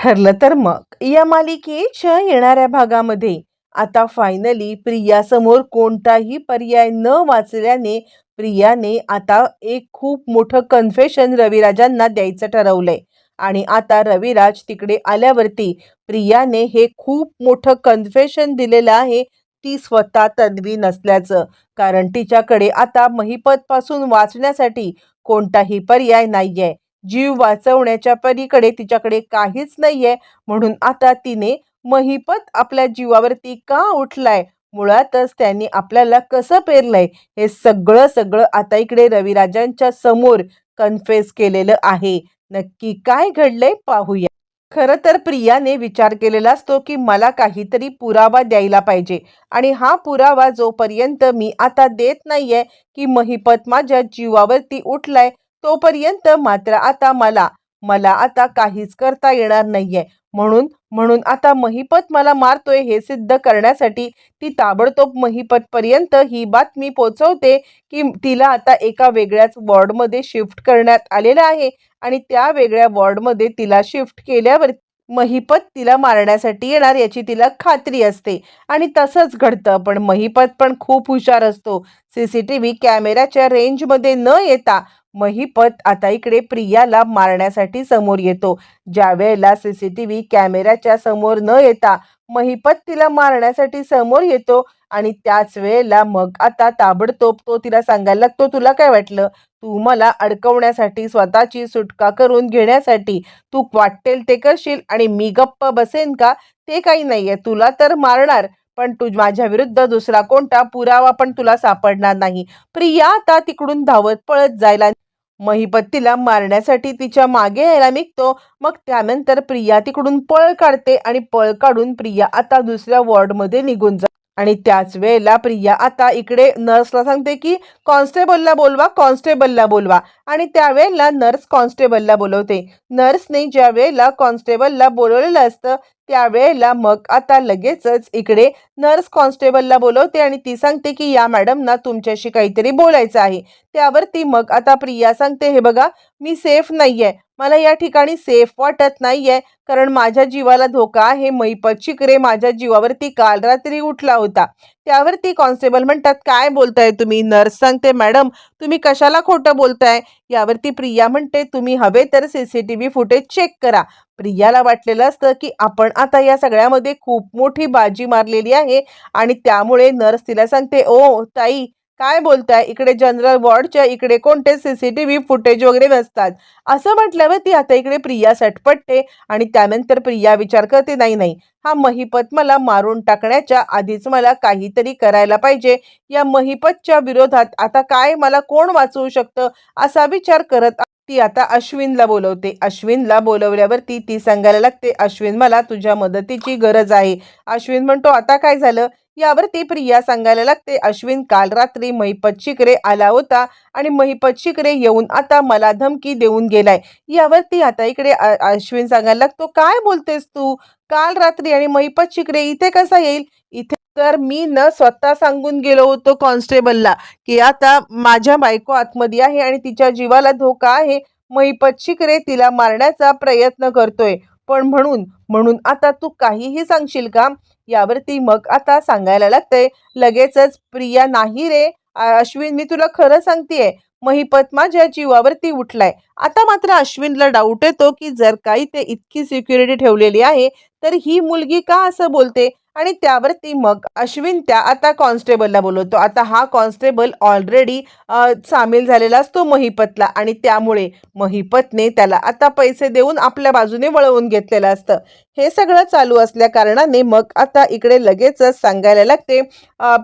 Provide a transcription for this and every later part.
ठरलं तर मग. या मालिकेच्या येणाऱ्या भागामध्ये आता फायनली प्रियासमोर कोणताही पर्याय न वाचल्याने प्रियाने आता एक खूप मोठं कन्फेशन रविराजांना द्यायचं ठरवलंय. आणि आता रविराज तिकडे आल्यावरती प्रियाने हे खूप मोठं कन्फेशन दिलेलं आहे ती स्वतः तन्वी नसल्याचं. कारण तिच्याकडे आता महिपतपासून वाचण्यासाठी कोणताही पर्याय नाहीये. जीव वाचवण्याच्या पलीकडे तिच्याकडे काहीच नाहीये. म्हणून आता तिने महिपत आपल्या जीवावरती का उठलाय? मुळातच त्यांनी आपल्याला कसं पेरलंय? हे सगळं सगळं आता इकडे रविराजांच्या समोर कन्फेस केलेलं आहे. नक्की काय घडलंय पाहूया. खरं तर प्रियाने विचार केलेला असतो की मला काहीतरी पुरावा द्यायला पाहिजे. आणि हा पुरावा जोपर्यंत मी आता देत नाहीये की महिपत माझ्या जीवावरती उठलाय तोपर्यंत मात्र आता मला मला आता काहीच करता येणार नाहीये. म्हणून म्हणून आता महिपत मला मारतोय हे सिद्ध करण्यासाठी ती ताबडतोब महिपतपर्यंत ही बातमी पोचवते की तिला आता एका वेगळ्याच वॉर्डमध्ये शिफ्ट करण्यात आलेलं आहे आणि त्या वेगळ्या वॉर्डमध्ये तिला शिफ्ट केल्यावर महिपत तिला मारण्यासाठी येणार याची तिला खात्री असते. आणि तसंच घडतं पण महिपत पण खूप हुशार असतो. सी सी टी व्ही कॅमेऱ्याच्या रेंजमध्ये न येता महिपत आता इकडे प्रियाला मारण्यासाठी समोर येतो. ज्या वेळेला सी सी टी व्ही कॅमेऱ्याच्या समोर न येता महिपत तिला मारण्यासाठी समोर येतो आणि त्याच वेळेला मग आता ताबडतोब तो तिला सांगायला लागतो तुला काय वाटलं? तू मला अडकवण्यासाठी स्वतःची सुटका करून घेण्यासाठी तू वाटेल ते करशील आणि मी गप्प बसेन का? ते काही नाहीये तुला तर मारणार. पण तू माझ्या विरुद्ध दुसरा कोणता पुरावा पण तुला सापडणार नाही. प्रिया आता तिकडून धावत पळत जायला महिपत मारण्यासाठी तिच्यामागे यायला निघतो. मग त्यानंतर प्रिया तिकडून पळ काढते आणि पळ काढून प्रिया आता दुसऱ्या वॉर्डमध्ये निघून जा. आणि त्याच वेळेला प्रिया आता इकडे नर्सला सांगते की कॉन्स्टेबलला बोलवा कॉन्स्टेबलला बोलवा. आणि त्यावेळेला नर्स कॉन्स्टेबलला बोलवते. नर्सने ज्या वेळेला कॉन्स्टेबलला बोलवलेलं असतं त्यावेळेला मग आता लगेचच इकडे नर्स कॉन्स्टेबलला बोलवते आणि ती सांगते की या मॅडमना तुमच्याशी काहीतरी बोलायचं आहे. त्यावर ती मग आता प्रिया सांगते हे बघा मी सेफ नाही आहे मला या ठिकाणी सेफ वाटत नाही आहे कारण माझ्या जीवाला धोका आहे. मैपत शिकरे माझ्या जीवावरती काल रात्री उठला होता. त्यावरती कॉन्स्टेबल म्हणतात काय बोलताय तुम्ही? नर्स सांगते मॅडम तुम्ही कशाला खोटं बोलताय? यावरती प्रिया म्हणते तुम्ही हवे तर C C T V footage check करा. प्रियाला वाटलेलं असतं की आपण आता या सगळ्यामध्ये खूप मोठी बाजी मारलेली आहे. आणि त्यामुळे नर्स तिला सांगते ओ ताई काय बोलताय? इकडे जनरल वॉर्डच्या इकडे कोणते C C T V footage वगैरे नसतात. असं म्हटल्यावर ती आता इकडे प्रिया सटपटते आणि त्यानंतर प्रिया विचार करते नाही नाही हा महिपत मला मारून टाकण्याच्या आधीच मला काहीतरी करायला पाहिजे. या महिपतच्या विरोधात आता काय मला कोण वाचवू शकतं? असा विचार करत ती आता अश्विनला बोलवते. अश्विनला बोलवल्यावरती ती सांगायला लागते अश्विन मला तुझ्या मदतीची गरज आहे. अश्विन म्हणतो आता काय झालं? यावरती प्रिया सांगायला लागते. अश्विन काल रात्री महिपत आला होता आणि महिपत येऊन आता मला धमकी देऊन गेलाय. यावरती आता इकडे अश्विन सांगायला लागतो काय बोलतेस तू? काल रात्री आणि महिपत शिकरे इथे कसा येईल? इथे तर मी न स्वतः सांगून गेलो होतो कॉन्स्टेबलला की आता माझ्या बायको आतमध्ये आहे आणि तिच्या जीवाला धोका आहे. महिपत शिकरे तिला मारण्याचा प्रयत्न करतोय. पण म्हणून म्हणून आता तू काहीही सांगशील का? यावरती मग आता सांगायला लागतंय लगेचच प्रिया नाही रे अश्विन मी तुला खरं सांगतेय महिपत माझ्या जीवावरती उठलाय. आता मात्र अश्विनला डाऊट येतो की जर काही ते इतकी सिक्युरिटी ठेवलेली आहे तर ही मुलगी का असं बोलते? आणि त्यावरती मग अश्विन त्या आता कॉन्स्टेबलला बोलवतो. आता हा कॉन्स्टेबल ऑलरेडी सामील झालेला असतो महिपतला आणि त्यामुळे महिपतने त्याला आता पैसे देऊन आपल्या बाजूने वळवून घेतलेलं असतं. हे सगळं चालू असल्या कारणाने मग आता इकडे लगेचच सांगायला लागते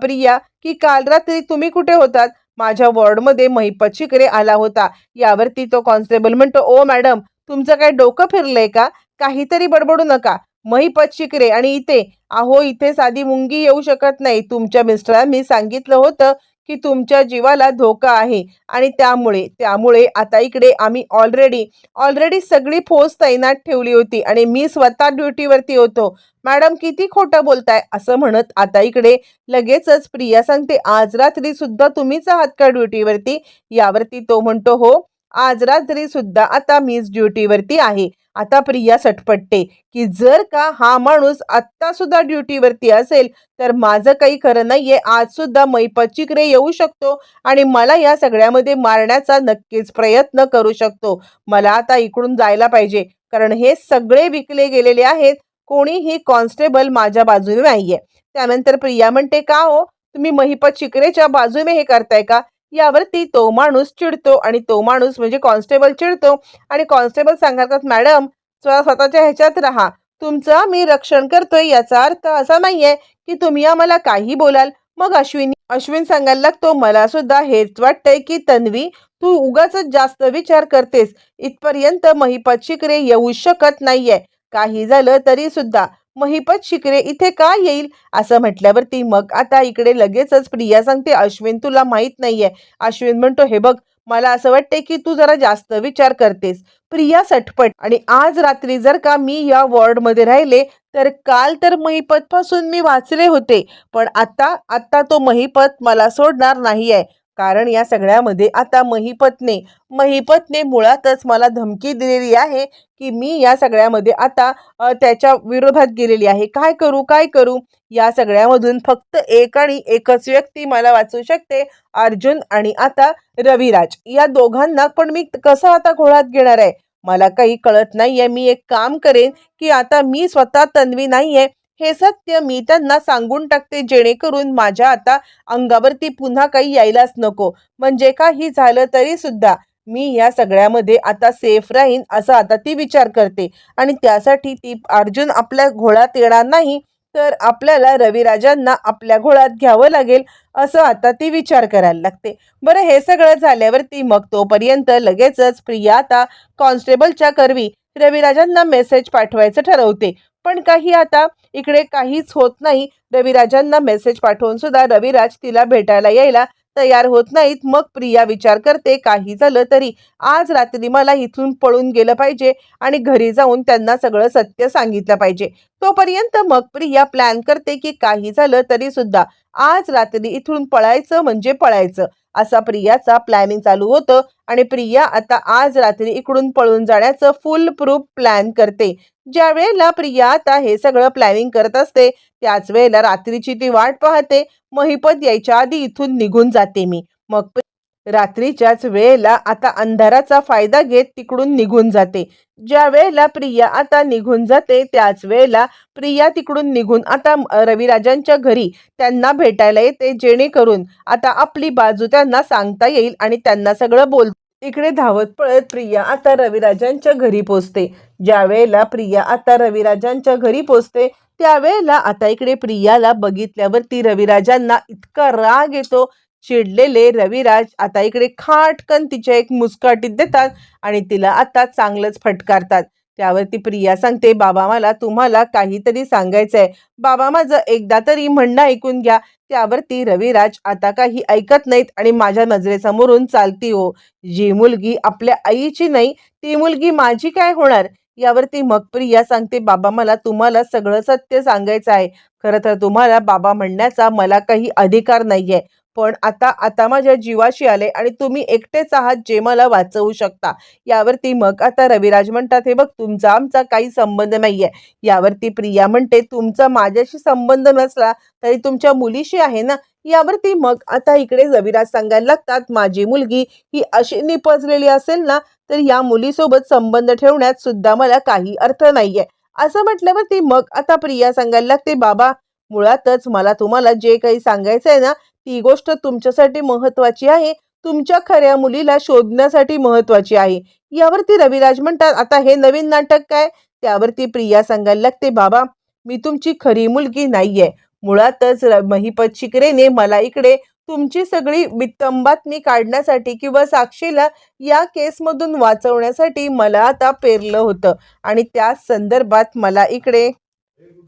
प्रिया की काल रात्री तुम्ही कुठे होतात? माझ्या वॉर्डमध्ये महिपत शिकरे आला होता. यावरती तो कॉन्स्टेबल म्हणतो ओ मॅडम तुमचं काय डोकं फिरलंय का? काहीतरी बडबडू नका. महिपत शिकरे आणि इथे अहो इथे साधी मुंगी येऊ शकत नाही. तुमच्या मिस्टरांनी सांगितलं होतं की तुमच्या जीवाला धोका आहे आणि त्यामुळे त्यामुळे आता इकडे आम्ही ऑलरेडी ऑलरेडी सगळी फोर्स तैनात ठेवली होती आणि मी स्वतः ड्युटीवरती होतो. मॅडम किती खोटं बोलताय? असं म्हणत आता इकडे लगेचच प्रिया सांगते आज रात्री सुद्धा तुम्हीच आहात का ड्युटीवरती यावरती तो म्हणतो हो आज रात्री सुद्धा आता मीच ड्युटीवरती आहे. आता प्रिया सटपटते की जर का हा माणूस आत्ता सुद्धा ड्युटीवरती असेल तर माझं काही खरं नाहीये. आज सुद्धा मैपचिकरे येऊ शकतो आणि मला या सगळ्यामध्ये मारण्याचा नक्कीच प्रयत्न करू शकतो. मला आता इकडून जायला पाहिजे कारण हे सगळे विकले गेलेले आहेत. कोणीही कॉन्स्टेबल माझ्या बाजूने नाहीये. त्यानंतर प्रिया म्हणते का हो? तुम्ही महिपत शिकरेच्या बाजूने हे करताय का? यावरती तो माणूस चिडतो आणि तो माणूस म्हणजे कॉन्स्टेबल चिडतो. आणि कॉन्स्टेबल सांगतात मॅडम स्वतःच्या ह्याच्यात राहा. तुमचं मी रक्षण करतोय याचा अर्थ असा नाहीये की तुम्ही आम्हाला काही बोलाल. मग अश्विनी अश्विन सांगायला लागतो मला सुद्धा हेच वाटतंय की तन्वी तू उगाच जास्त विचार करतेस. इथपर्यंत महिपत शिकरे येऊ शकत नाहीये. काही झालं तरी सुद्धा महिपत शिकरे इथे का येईल? असं म्हटल्यावरती मग आता इकडे लगेचच प्रिया सांगते अश्विन तुला माहीत नाहीये. अश्विन म्हणतो हे बघ मला असं वाटते की तू जरा जास्त विचार करतेस. प्रिया सटपट आणि आज रात्री जर का मी या वॉर्डमध्ये राहिले तर काल तर महिपत पासून मी वाचले होते पण आता आता तो महिपत मला सोडणार नाही आहे कारण या सगळ्यामध्ये आता महिपत्ने महिपत्ने मुळातच मला धमकी दिलेली आहे की मी या सगळ्यामध्ये आता त्याच्या विरोधात गेलेली आहे. काय करू काय करू? या सगळ्यामधून फक्त एक आणि एकच व्यक्ती मला वाचू शकते अर्जुन आणि आता रविराज. या दोघांना पण मी कसं आता घोळात घेणार आहे? मला काही कळत नाहीये. मी एक काम करेन की आता मी स्वतः तन्वी नाहीये. हे सत्य मी त्यांना सांगून टाकते जेणेकरून माझ्या आता अंगावरती पुन्हा काही यायलाच नको. म्हणजे काही झालं तरी सुद्धा मी या सगळ्यामध्ये आता सेफ राहीन असं आता ती विचार करते. आणि त्यासाठी ती अर्जुन आपल्या घोळात येणार नाही तर आपल्याला रविराजांना आपल्या घोळात घ्यावं लागेल असं आता ती विचार करायला लागते. बरं हे सगळं झाल्यावरती मग तोपर्यंत लगेचच प्रिया आता कॉन्स्टेबलच्या करवी रविराजांना मेसेज पाठवायचं ठरवते. पण काही आता इकडे काहीच होत नाही. रविराजांना मेसेज पाठवून सुद्धा रविराज तिला भेटायला यायला तयार होत नाहीत. मग प्रिया विचार करते काही झालं तरी. आज रात्री मला इथून पळून गेलं पाहिजे आणि घरी जाऊन त्यांना सगळं सत्य सांगितलं पाहिजे. तोपर्यंत मग प्रिया प्लॅन करते की काही झालं तरी सुद्धा. आज रात्री इथून पळायचं म्हणजे पळायचं. असा प्रियाचा प्लॅनिंग चालू होतं आणि प्रिया आता आज रात्री इकडून पळून जाण्याचं फुल प्रूफ प्लॅन करते. ज्या वेळेला प्रिया आता हे सगळं प्लॅनिंग करत असते त्याच वेळेला रात्रीची ती वाट पाहते. महिपत यायच्या आधी इथून निघून जाते मी. मग रात्रीच्याच वेळेला आता अंधाराचा फायदा घेत तिकडून निघून जाते. ज्या वेळेला प्रिया आता निघून जाते त्याच वेळेला प्रिया तिकडून निघून आता रविराजांच्या घरी त्यांना भेटायला येते जेणेकरून आता आपली बाजू त्यांना सांगता येईल आणि त्यांना सगळं बोल इकडे धावत पळत प्रिया आता रविराजांच्या घरी पोचते. ज्या वेळेला प्रिया आता रविराजांच्या घरी पोचते त्यावेळेला आता इकडे प्रियाला बघितल्यावरती रविराजांना इतका राग येतो. चिडलेले रविराज आता इकडे खाटकन तिच्या एक मुस्काटीत देतात आणि तिला आता चांगलंच फटकारतात. त्यावरती प्रिया सांगते बाबा मला तुम्हाला काहीतरी सांगायचं आहे बाबा माझं एकदा तरी म्हणणं ऐकून घ्या. त्यावरती रविराज आता काही ऐकत नाहीत आणि माझ्या नजरेसमोरून चालती हो. जी मुलगी आपल्या आईची नाही ती मुलगी माझी काय होणार? यावरती मग प्रिया सांगते बाबा मला तुम्हाला सगळं सत्य सांगायचं आहे. खरं तर तुम्हाला बाबा म्हणण्याचा मला काही अधिकार नाहीये. पण आता आता माझ्या जीवाशी आले आणि तुम्ही एकटेच आहात जे मला वाचवू शकता. यावरती मग आता रविराज म्हणतात हे बघ तुमचा आमचा काही संबंध नाहीये. यावरती प्रिया म्हणते तुमचा माझ्याशी संबंध नसला तरी तुमच्या मुलीशी आहे ना? यावरती मग आता इकडे रविराज सांगायला लागतात माझी मुलगी ही अशी निपजलेली असेल ना तर या मुलीसोबत संबंध ठेवण्यात सुद्धा मला काही अर्थ नाहीये. असं म्हटल्यावरती मग आता प्रिया सांगायला लागते बाबा मुळातच मला तुम्हाला जे काही सांगायचं आहे ना ती गोष्ट तुमच्यासाठी महत्वाची आहे. तुमच्या खऱ्या मुलीला शोधण्यासाठी महत्वाची आहे. यावरती रविराज म्हणतात आता हे नवीन नाटक काय? त्यावरती प्रिया सांगायला लागते बाबा मी तुमची खरी मुलगी नाहीये. मुळातच र- महिपत शिकरेने मला इकडे तुमची सगळी बित्तंबातमी काढण्यासाठी किंवा साक्षीला या केसमधून वाचवण्यासाठी मला आता पेरलं होतं आणि त्या संदर्भात मला इकडे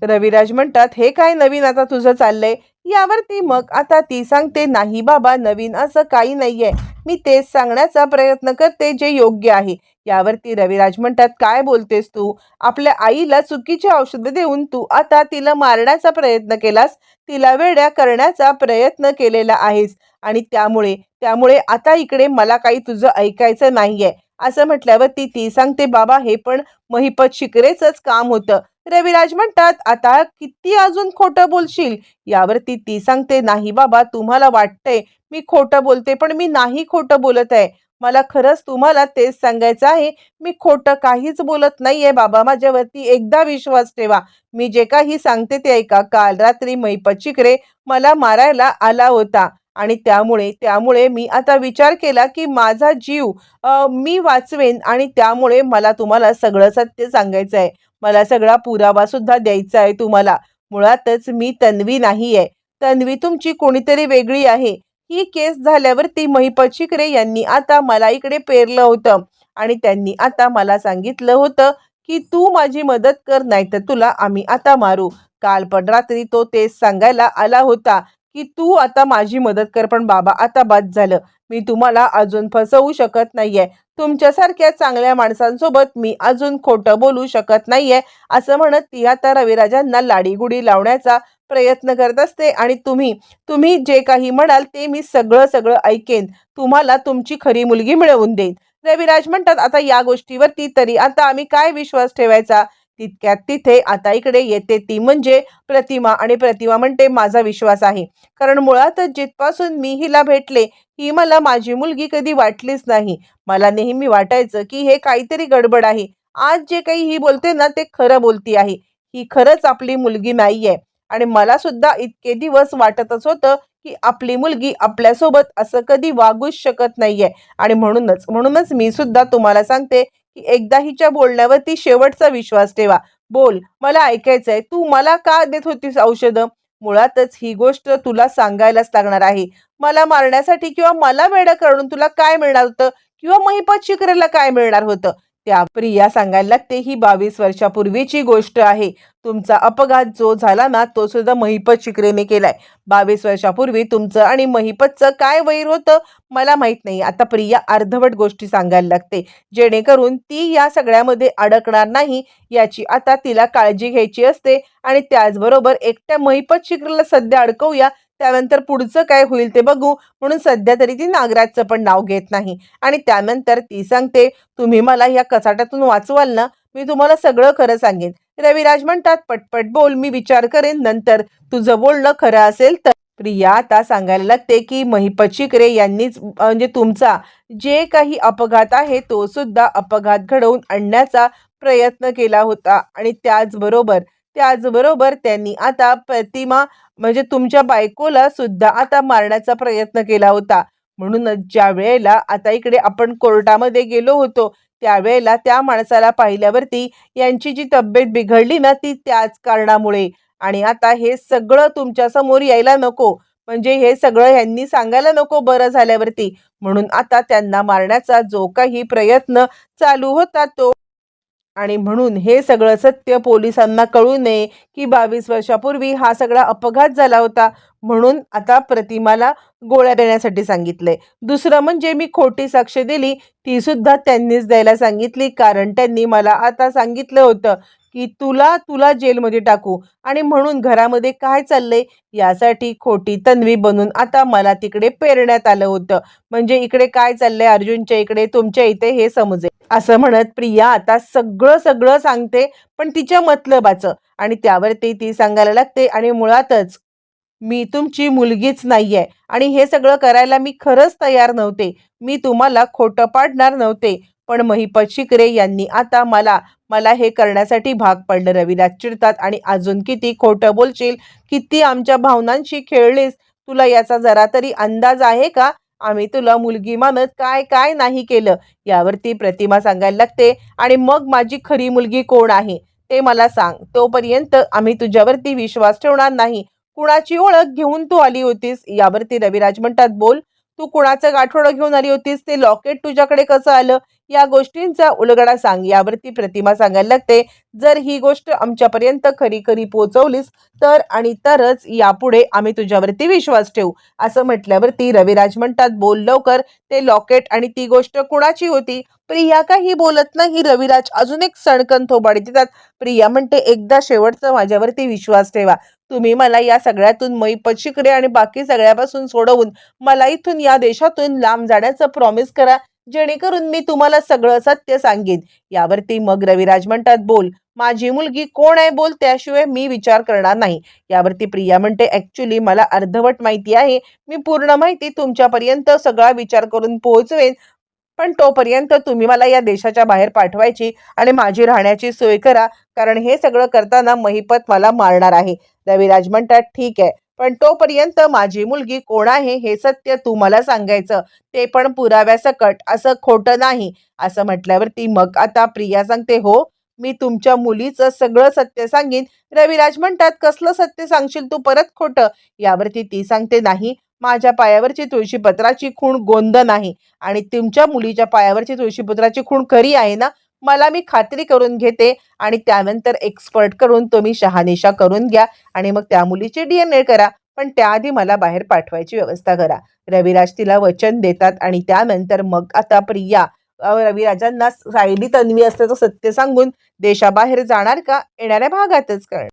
रविराज म्हणतात हे काय नवीन आता तुझं चाललंय? यावरती मग आता ती सांगते नाही बाबा नवीन असं काही नाहीये. मी तेच सांगण्याचा प्रयत्न करते जे योग्य आहे. यावरती रविराज म्हणतात काय बोलतेस तू? आपल्या आईला चुकीची औषधं देऊन तू आता तिला मारण्याचा प्रयत्न केलास? तिला वेड्या करण्याचा प्रयत्न केलेला आहेस. आणि त्यामुळे त्यामुळे आता इकडे मला काही तुझं ऐकायचं नाहीये. असं म्हटल्यावर ती सांगते बाबा हे पण महिपत शिकरेचंच काम होतं. रविराज म्हणतात आता किती अजून खोटं बोलशील? यावरती ती सांगते नाही बाबा तुम्हाला वाटतंय मी खोटं बोलते पण मी नाही खोटं बोलत आहे. मला खरंच तुम्हाला तेच सांगायचं आहे. मी खोटं काहीच बोलत नाहीये बाबा माझ्यावरती एकदा विश्वास ठेवा. मी जे काही सांगते ते ऐका. काल रात्री मैपचिकरे मला मारायला आला होता. आणि त्यामुळे त्यामुळे मी आता विचार केला की माझा जीव मी वाचवेन आणि त्यामुळे मला तुम्हाला सगळं सत्य सांगायचं आहे. मला सगळा पुरावा सुद्धा द्यायचा आहे तुम्हाला. मुळातच मी तन्वी नाही आहे तन्वी तुमची कोणीतरी वेगळी आहे. ही केस झाल्यावरती ती शिकरे यांनी आता मला इकडे पेरलं होतं आणि त्यांनी आता मला सांगितलं होतं की तू माझी मदत कर नाही तर तुला आम्ही आता मारू. काल पण रात्री तो तेच सांगायला आला होता. की तू आता माझी मदत कर पण बाबा आता बाद झालं. मी तुम्हाला अजून फसवू शकत नाहीये. तुमच्यासारख्या चांगल्या माणसांसोबत मी अजून खोटं बोलू शकत नाहीये असं म्हणत ती आता रविराजांना लाडीगुडी लावण्याचा प्रयत्न करत असते. आणि तुम्ही तुम्ही जे काही म्हणाल ते मी सगळं सगळं ऐकेन. तुम्हाला तुमची खरी मुलगी मिळवून देईन. रविराज म्हणतात आता या गोष्टीवरती तरी आता आम्ही काय विश्वास ठेवायचा? तितक्यात तिथे आता इकडे येते ती म्हणजे प्रतिमा. आणि प्रतिमा म्हणते माझा विश्वास आहे. कारण मुळातच जिथपासून मी हिला भेटले ही मला माझी मुलगी कधी वाटलीच नाही. मला नेहमी वाटायचं की हे काहीतरी गडबड आहे. आज जे काही ही बोलते ना ते खरं बोलती आहे. ही खरंच आपली मुलगी नाहीये. आणि मला सुद्धा इतके दिवस वाटतच होतं की आपली मुलगी आपल्यासोबत असं कधी वागूच शकत नाहीये. आणि म्हणूनच म्हणूनच मी सुद्धा तुम्हाला सांगते की एकदा हिच्या बोलण्यावरती शेवटचा विश्वास ठेवा. बोल मला ऐकायचंय तू मला का देत होतीस औषधं? मुळातच ही गोष्ट तुला सांगायलाच लागणार आहे. मला मारण्यासाठी किंवा मला वेडं करून तुला काय मिळणार होतं? किंवा महिपत शिकरेला काय मिळणार होतं? त्या प्रिया सांगायला लागते ही बावीस वर्षापूर्वीची गोष्ट आहे. तुमचा अपघात जो झाला ना तो सुद्धा महिपत शिकरेने केलाय. बावीस वर्षापूर्वी तुमचं आणि महिपतचं काय वैर होतं मला माहीत नाही. आता प्रिया अर्धवट गोष्टी सांगायला लागते. जेणेकरून ती या सगळ्यामध्ये अडकणार नाही याची आता तिला काळजी घ्यायची असते आणि त्याचबरोबर एकट्या महिपत शिकरेला सध्या अडकवूया त्यानंतर पुढचं काय होईल ते बघू. म्हणून सध्या तरी ती नागराजचं पण नाव घेत नाही. आणि त्यानंतर ती सांगते तुम्ही मला या कचाट्यातून वाचवाल ना? मी तुम्हाला सगळं खरं सांगेन. रविराज म्हणतात पटपट बोल मी विचार करेन. नंतर तुझं बोलणं खरं असेल तर. प्रिया आता सांगायला लागते की महिपचिकरे यांनीच म्हणजे तुमचा जे काही अपघात आहे तो सुद्धा अपघात घडवून आणण्याचा प्रयत्न केला होता. आणि त्याचबरोबर त्याचबरोबर त्यांनी आता प्रतिमा म्हणजे तुमच्या बायकोला सुद्धा आता मारण्याचा प्रयत्न केला होता. म्हणूनच ज्या वेळेला आता इकडे आपण कोर्टामध्ये गेलो होतो त्यावेळेला त्या माणसाला पाहिल्यावरती यांची जी तब्येत बिघडली ना ती त्याच कारणामुळे. आणि आता हे सगळं तुमच्यासमोर यायला नको. म्हणजे हे सगळं यांनी सांगायला नको बरं झाल्यावरती. म्हणून आता त्यांना मारण्याचा जो काही प्रयत्न चालू होता तो आणि म्हणून हे सगळं सत्य पोलिसांना कळू नये की बावीस वर्षापूर्वी हा सगळा अपघात झाला होता म्हणून आता प्रतिमाला गोळ्या देण्यासाठी सांगितले दुसरं म्हणजे मी खोटी साक्ष दिली ती सुद्धा त्यांनीच द्यायला सांगितली कारण त्यांनी मला आता सांगितलं होतं की तुला तुला जेलमध्ये टाकू. आणि म्हणून घरामध्ये काय चाललंय? यासाठी खोटी तन्वी बनून आता मला तिकडे पेरण्यात आलं होतं. म्हणजे इकडे काय चाललंय? अर्जुनच्या इकडे तुमच्या इथे हे समजेल असं म्हणत प्रिया आता सगळं सगळं सांगते पण तिच्या मतलबाचं. आणि त्यावरती ती सांगायला लागते आणि मुळातच मी तुमची मुलगीच नाहीये. आणि हे सगळं करायला मी खरंच तयार नव्हते. मी तुम्हाला खोटं पाडणार नव्हते. पण महिपत शिकरे यांनी आता मला मला हे करण्यासाठी भाग पडलं. रविराज चिडतात आणि अजून किती खोटं बोलशील? किती आमच्या भावनांशी खेळलीस? तुला याचा जरा तरी अंदाज आहे का? आम्ही तुला मुलगी मानत काय काय नाही केलं? यावरती प्रतिमा सांगायला लागते. आणि मग माझी खरी मुलगी कोण आहे? ते मला सांग. तोपर्यंत आम्ही तुझ्यावरती विश्वास ठेवणार नाही. कुणाची ओळख घेऊन तू आली होतीस? यावरती रविराज म्हणतात बोल. तू कुणाचं गाठोडं घेऊन आली होतीस? ते लॉकेट तुझ्याकडे कसं आलं? या गोष्टींचा उलगडा सांग यावरती प्रतिमा सांगायला लागते. जर ही गोष्ट आमच्यापर्यंत खरी खरी पोहोचवलीस तर आणि तरच यापुढे आम्ही तुझ्यावरती विश्वास ठेवू. असं म्हटल्यावरती रविराज म्हणतात बोल लवकर. ते लॉकेट आणि ती गोष्ट कुणाची होती? प्रिया काही बोलत नाही. रविराज अजून एक सणकण थोबाडी देतात प्रिया म्हणते एकदा शेवटचा माझ्यावरती विश्वास ठेवा. तुम्ही मला या सगळ्यातून मै शिकरे आणि बाकी सगळ्यापासून सोडवून मला इथून या देशातून लांब जाण्याचं प्रॉमिस करा. जेणेकरून मी तुम्हाला सगळं सत्य सांगेन. यावरती मग रविराज म्हणतात बोल. माझी मुलगी कोण आहे बोल? त्याशिवाय मी विचार करणार नाही. यावरती प्रिया म्हणते ऍक्च्युली मला अर्धवट माहिती आहे. मी पूर्ण माहिती तुमच्यापर्यंत सगळा विचार करून पोहोचवेन. पण तोपर्यंत तुम्ही मला या देशाच्या बाहेर पाठवायची आणि माझी राहण्याची सोय करा. कारण हे सगळं करताना महिपत मला मारणार आहे. रविराज म्हणतात ठीक आहे. पण तोपर्यंत माझी मुलगी कोण आहे हे सत्य तू मला सांगायचं. ते पण पुराव्यासकट असं खोटं नाही. असं म्हटल्यावरती मग आता प्रिया सांगते हो मी तुमच्या मुलीचं सगळं सत्य सांगेन. रविराज म्हणतात कसलं सत्य सांगशील तू परत खोटं? यावरती ती सांगते नाही माझ्या पायावरची तुळशीपत्राची खूण गोंद नाही. आणि तुमच्या मुलीच्या पायावरची तुळशीपत्राची खूण खरी आहे ना? मला मी खात्री करून घेते आणि त्यानंतर एक्सपर्ट करून तुम्ही शहानिशा करून घ्या आणि मग त्या मुलीची डी एन ए करा. पण त्याआधी मला बाहेर पाठवायची व्यवस्था करा. रविराज तिला वचन देतात आणि त्यानंतर मग आता प्रिया रविराजांना सायली तन्वी असल्याचं सत्य सांगून देशाबाहेर जाणार का? येणाऱ्या भागातच करणार